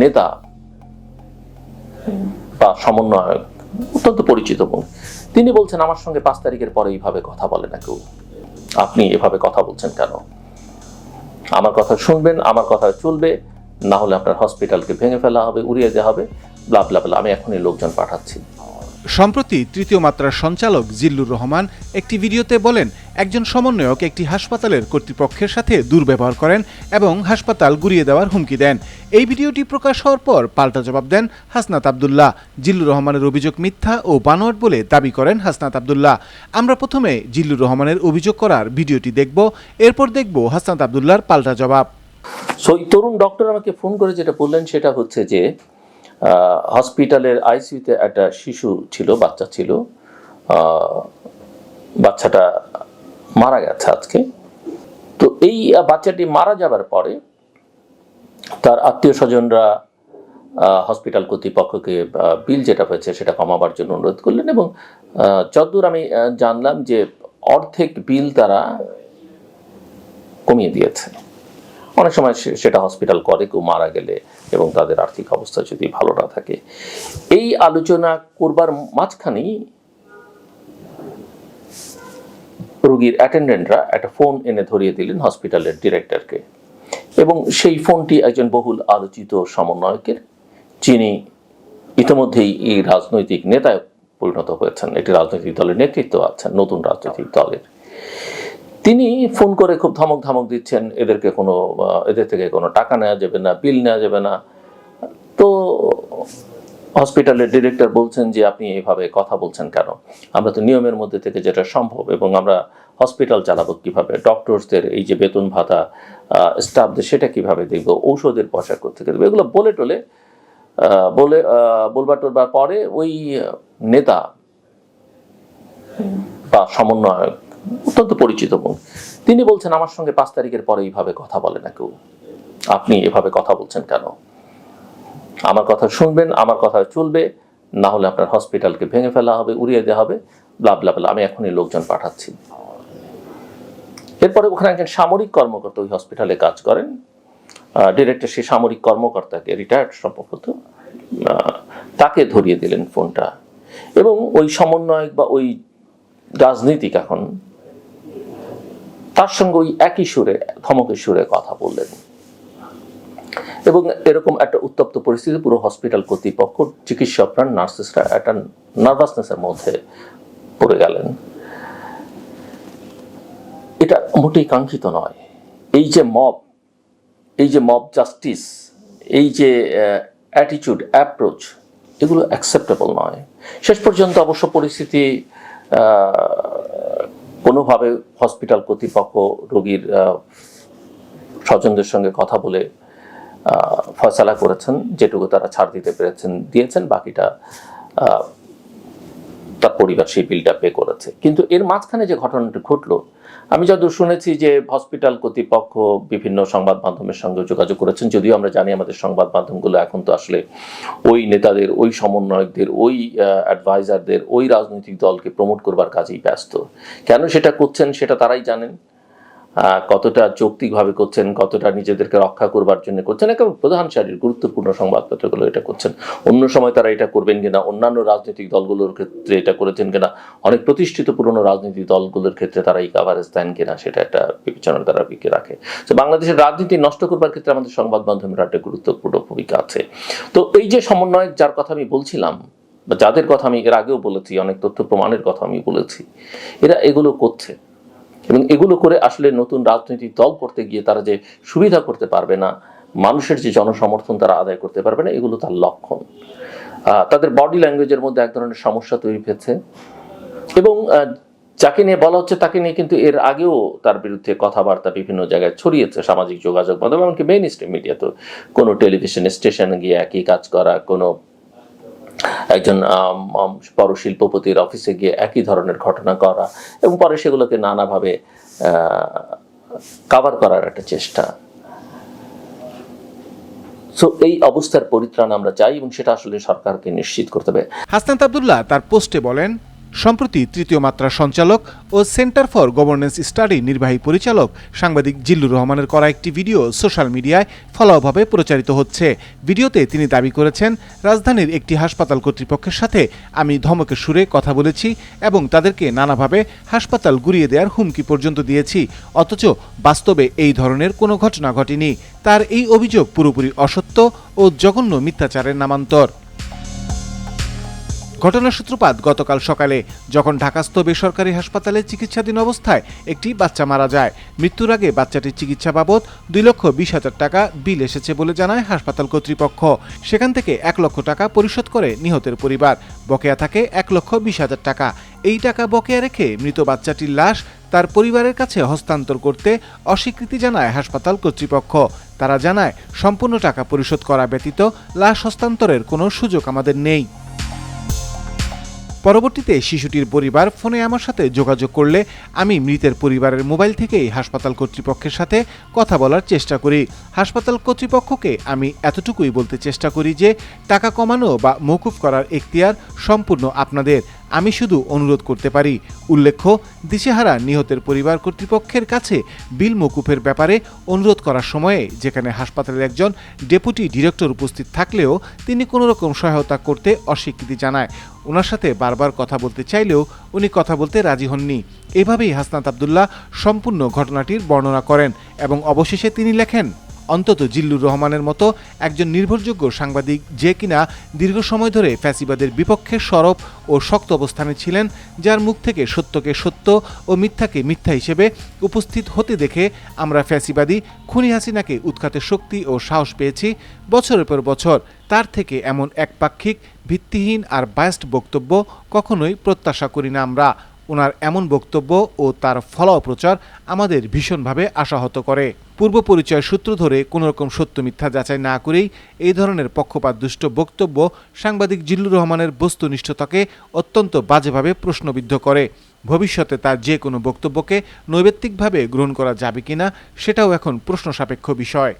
নেতা বা সমন্বয়ক, অত্যন্ত পরিচিত মুখ তিনি বলছেন, আমার সঙ্গে পাঁচ তারিখের পরে এইভাবে কথা বলে না কেউ। আপনি এভাবে কথা বলছেন কেন? আমার কথা শুনবেন, আমার কথা চলবে, না হলে আপনার হসপিটালকে ভেঙে ফেলা হবে, উড়িয়ে দেওয়া হবে ব্লা ব্লা, আমি এখনই লোকজন পাঠাচ্ছি। সম্প্রতি তৃতীয় মাত্রার সঞ্চালক জিল্লুর রহমান একটি ভিডিওতে বলেন, একজন সমন্বয়ক একটি হাসপাতালের কর্তৃপক্ষের সাথে দুর্ব্যবহার করেন এবং হাসপাতাল গুড়িয়ে দেওয়ার হুমকি দেন। এই ভিডিওটি প্রকাশ হওয়ার পর পাল্টা জবাব দেন হাসনাত আবদুল্লাহ। জিল্লুর রহমানের অভিযোগ মিথ্যা ও বানোয়াট বলে দাবি করেন হাসনাত আবদুল্লাহ। আমরা প্রথমে জিল্লুর রহমানের অভিযোগ করার ভিডিওটি দেখব, এরপর দেখব হাসনাত আবদুল্লাহর পাল্টা জবাব। সো তরুণ ডক্টর আমাকে ফোন করে যেটা বললেন সেটা হচ্ছে যে হসপিটালের আইসিইউতে একটা শিশু ছিল, বাচ্চা ছিল। বাচ্চাটা মারা গেছে আজকে। তো এই বাচ্চাটি মারা যাবার পরে তার আত্মীয় স্বজনরা হসপিটাল কর্তৃপক্ষকে বিল যেটা হয়েছে সেটা কমাবার জন্য অনুরোধ করলেন এবং যতদূর আমি জানলাম যে অর্ধেক বিল তারা কমিয়ে দিয়েছে। অনেক সময় সেটা হসপিটাল করে কেউ মারা গেলে এবং তাদের আর্থিক অবস্থা যদি ভালো না থাকে। এই আলোচনা করবার মাঝখানেই রুগীর অ্যাটেন্ডেন্টরা একটা ফোন এনে ধরিয়ে দিলেন হসপিটালের ডিরেক্টরকে এবং সেই ফোনটি একজন বহুল আলোচিত সমন্বয়কের, যিনি ইতিমধ্যেই এই রাজনৈতিক নেতায় পরিণত হয়েছেন। একটি রাজনৈতিক দলের নেতৃত্ব আছেন, নতুন রাজনৈতিক দলের। তিনি ফোন করে খুব ধমক ধমক দিচ্ছেন, এদেরকে কোনো এদের থেকে কোনো টাকা নেওয়া যাবে না, বিল নেওয়া যাবে না। তো হসপিটালের ডিরেক্টর বলছেন যে, আপনি এইভাবে কথা বলছেন কেন? আমরা তো নিয়মের মধ্যে থেকে যেটা সম্ভব এবং আমরা হসপিটাল চালাবো কীভাবে? ডক্টরসদের এই যে বেতন ভাতা স্টাফদের সেটা কীভাবে দেখব? ঔষধের পয়সা করতে দেবো? এগুলো বলে টলে বলে বলবার টলবার পরে ওই নেতা বা সমন্বয়ক অত্যন্ত পরিচিত মুখ তিনি বলছেন, আমার সঙ্গে পাঁচ তারিখের পরে এইভাবে কথা বলে না কেউ। আপনি এভাবে কথা বলছেন কেন? আমার কথা শুনবেন, আমার কথা চলবে, না হলে আপনার হসপিটালকে ভেঙে ফেলা হবে, উড়িয়ে দেওয়া হবে ব্লা ব্লা আমি এখনই লোকজন পাঠাচ্ছি। এরপরে ওখানে একজন সামরিক কর্মকর্তা ওই হসপিটালে কাজ করেন। ডিরেক্টর সেই সামরিক কর্মকর্তাকে রিটায়ার্ড সম্ভবত তাকে ধরিয়ে দিলেন ফোনটা। এবং ওই সমন্বয়ক বা ওই রাজনীতিক এখন তার সঙ্গে ওই একই সুরে, ধমকের সুরে কথা বললেন। এবং এরকম একটা উত্তপ্ত পরিস্থিতি পুরো হসপিটাল কর্তৃপক্ষ চিকিৎসকরা নার্সেসরা একটা নার্ভাসনেসের মধ্যে পড়ে গেলেন। এটা মোটেই কাঙ্ক্ষিত নয়। এই যে মব, এই যে মব জাস্টিস, এই যে অ্যাটিটিউড অ্যাপ্রোচ এগুলো অ্যাকসেপ্টেবল নয়। শেষ পর্যন্ত অবশ্য পরিস্থিতি কোনোভাবে হসপিটাল কর্তৃপক্ষ রোগীর স্বজনদের সঙ্গে কথা বলে ফয়সালা করেছেন, যেটুকু তারা ছাড় দিতে পেরেছেন, দিয়েছেন, বাকিটা তার পরিবার সেই বিলটা পে করেছে। কিন্তু এর মাঝখানে যে ঘটনাটি ঘটলো, আমি যতদূর শুনেছি যে হসপিটাল কর্তৃপক্ষ বিভিন্ন সংবাদ মাধ্যমের সঙ্গে যোগাযোগ করেছেন, যদিও আমরা জানি আমাদের সংবাদ মাধ্যমগুলো এখন তো আসলে ওই নেতাদের, ওই সমন্বয়কদের, ওই অ্যাডভাইজারদের ওই রাজনৈতিক দলকে প্রমোট করবার কাজেই ব্যস্ত। কেন সেটা করছেন সেটা তারাই জানেন। কতটা যৌক্তিকভাবে করছেন, কতটা নিজেদেরকে রক্ষা করবার জন্য করছেন, একেবারে প্রধান সারির গুরুত্বপূর্ণ সংবাদপত্রগুলো এটা করছেন। অন্য সময় তারা এটা করবেন কিনা, অন্যান্য রাজনৈতিক দলগুলোর ক্ষেত্রে এটা করেছেন কিনা, অনেক প্রতিষ্ঠিত পুরনো রাজনৈতিক দলগুলোর ক্ষেত্রে তারা এই কাভারেজ দেন কিনা, সেটা একটা বিবেচনার দ্বারা বিকে রাখে। তো বাংলাদেশের রাজনীতি নষ্ট করবার ক্ষেত্রে আমাদের সংবাদ মাধ্যমের একটা গুরুত্বপূর্ণ ভূমিকা আছে। তো এই যে সমন্বয়, যার কথা আমি বলছিলাম, বা যাদের কথা আমি এর আগেও বলেছি, অনেক তথ্য প্রমাণের কথা আমি বলেছি, এরা এগুলো করছে। এবং এগুলো করে আসলে নতুন রাজনৈতিক দল করতে গিয়ে তারা যে সুবিধা করতে পারবে না, মানুষের যে জনসমর্থন তারা আদায় করতে পারবে না, এগুলো তার লক্ষণ। তাদের বডি ল্যাঙ্গুয়েজের মধ্যে এক ধরনের সমস্যা তৈরি হয়েছে। এবং যাকে নিয়ে বলা হচ্ছে তাকে নিয়ে কিন্তু এর আগেও তার বিরুদ্ধে কথাবার্তা বিভিন্ন জায়গায় ছড়িয়েছে, সামাজিক যোগাযোগ মাধ্যম, এমনকি মেইন স্ট্রিম মিডিয়া তো কোনো টেলিভিশন স্টেশন গিয়ে একই কাজ করা, কোনো একজন বড় শিল্পপতির অফিসে গিয়ে একই ধরনের ঘটনা করা এবং পরে সেগুলোকে নানাভাবে কাভার করার একটা চেষ্টা। সো এই অবস্থার পরিত্রাণ আমরা চাই এবং সেটা আসলে সরকারকে নিশ্চিত করতে হবে। হাসনাত আবদুল্লাহ তার পোস্টে বলেন সম্প্রতি তৃতীয় মাত্রা সঞ্চালক ও সেন্টার ফর গভর্নেন্স স্টাডি নির্বাহী পরিচালক সাংবাদিক জিল্লুর রহমানের করা একটি ভিডিও সোশ্যাল মিডিয়ায় ফলাওভাবে প্রচারিত হচ্ছে। ভিডিওতে তিনি দাবি করেছেন, রাজধানীর একটি হাসপাতাল কর্তৃপক্ষের সাথে আমি ধমকের সুরে কথা বলেছি এবং তাদেরকে নানাভাবে হাসপাতাল গুড়িয়ে দেওয়ার হুমকি পর্যন্ত দিয়েছি। অথচ বাস্তবে এই ধরনের কোনো ঘটনা ঘটেনি। তার এই অভিযোগ পুরোপুরি অসত্য ও জঘন্য মিথ্যাচারের নামান্তর। ঘটনার সূত্রপাত গতকাল সকালে যখন ঢাকাস্থ বেসরকারি হাসপাতালে চিকিৎসাধীন অবস্থায় একটি বাচ্চা মারা যায়। মৃত্যুর আগে বাচ্চাটির চিকিৎসা বাবদ দুই লক্ষ বিশ হাজার টাকা বিল এসেছে বলে জানায় হাসপাতাল কর্তৃপক্ষ। সেখান থেকে এক লক্ষ টাকা পরিশোধ করে নিহতের পরিবার। বকেয়া থাকে এক লক্ষ বিশ হাজার টাকা। এই টাকা বকেয়া রেখে মৃত বাচ্চাটির লাশ তার পরিবারের কাছে হস্তান্তর করতে অস্বীকৃতি জানায় হাসপাতাল কর্তৃপক্ষ। তারা জানায়, সম্পূর্ণ টাকা পরিশোধ করা ব্যতীত লাশ হস্তান্তরের কোনো সুযোগ আমাদের নেই। পরবর্তীতে শিশুটির পরিবার ফোনে আমার সাথে যোগাযোগ করলে আমি মৃতের পরিবারের মোবাইল থেকেই হাসপাতাল কর্তৃপক্ষের সাথে কথা বলার চেষ্টা করি। হাসপাতাল কর্তৃপক্ষকে আমি এতটুকুই বলতে চেষ্টা করি যে, টাকা কমানো বা মৌকুফ করার এখতিয়ার সম্পূর্ণ আপনাদের। আমি শুধু অনুরোধ করতে পারি, উল্লেখ্য, দিশেহারা নিহতের পরিবার কর্তৃপক্ষের কাছে বিল মকুফের ব্যাপারে অনুরোধ করার সময়ে যেখানে হাসপাতালের একজন ডেপুটি ডিরেক্টর উপস্থিত থাকলেও তিনি কোনো রকম সহায়তা করতে অস্বীকৃতি জানায়। ওনার সাথে বারবার কথা বলতে চাইলেও উনি কথা বলতে রাজি হননি। এভাবেই হাসনাত আবদুল্লাহ সম্পূর্ণ ঘটনাটির বর্ণনা করেন এবং অবশেষে তিনি লেখেন অন্তত জিল্লুর রহমানের মতো একজন নির্ভরযোগ্য সাংবাদিক যে কিনা দীর্ঘ সময় ধরে ফ্যাসিবাদের বিপক্ষে সরব ও শক্ত অবস্থানে ছিলেন, যার মুখ থেকে সত্যকে সত্য ও মিথ্যাকে মিথ্যা হিসেবে উপস্থিত হতে দেখে আমরা ফ্যাসিবাদী খুনি হাসিনাকে উৎখাতে শক্তি ও সাহস পেয়েছি বছরের পর বছর। তার থেকে এমন একপাক্ষিক ভিত্তিহীন আর বায়াস্ট বক্তব্য কখনোই প্রত্যাশা করি না আমরা। ওনার এমন বক্তব্য ও তার ফলাও প্রচার আমাদের ভীষণভাবে আশাহত করে। পূর্ব পরিচয় সূত্র ধরে কোনো রকম সত্য মিথ্যা যাচাই না করেই এই ধরনের পক্ষপাত দুষ্ট বক্তব্য সাংবাদিক জিল্লুর রহমানের বস্তুনিষ্ঠতাকে অত্যন্ত বাজেভাবে প্রশ্নবিদ্ধ করে। ভবিষ্যতে তার যে কোনো বক্তব্যকে নৈবেত্তিকভাবে গ্রহণ করা যাবে কিনা সেটাও এখন প্রশ্ন সাপেক্ষ বিষয়।